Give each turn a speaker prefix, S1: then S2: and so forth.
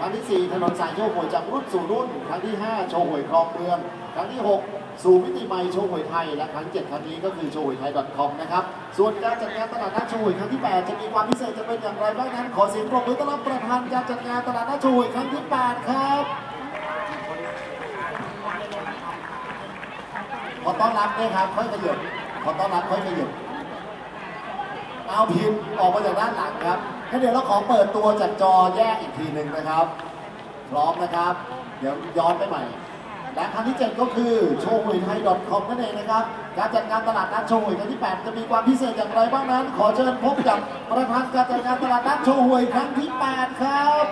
S1: ครั้งที่ 4 ถนนสายโชว์หวยจากรุ่นสู่รุ่น ครั้งที่ 5 โชว์หวยคลองเมือง ครั้งที่ 6 สู่มิติใหม่โชว์หวยไทย และครั้ง 7 ครั้งนี้ก็คือโชว์หวยไทย .com นะครับ ส่วนการจัดงานตลาดนัดโชว์หวยครั้งที่ 8 จะมีความพิเศษจะเป็นอย่างไรบ้างนั้น ขอเสียงปรบมือต้อนรับประธานการจัดงานตลาดนัดโชว์หวยครั้งที่ 8 ครับขอต้อนรับด้วยครับ ค่อยขยับขอต้อนรับค่อยขยับเอาพิมพ์ออกมาจากด้านหลังครับ งั้นเดี๋ยวเราขอเปิดตัวจากจอแยกอีกทีหนึ่งนะครับ พร้อมนะครับ เดี๋ยวย้อนไปใหม่ และครั้งที่ 7 ก็คือโชว์หวยไทย .com นั่นเองนะครับ การจัดงานตลาดนัดโชว์หวยครั้งที่ 8 จะมีความพิเศษอย่างไรบ้างนั้น ขอเชิญพบกับประธานการจัดงานตลาดนัดโชว์หวยครั้งที่ 8 ครับ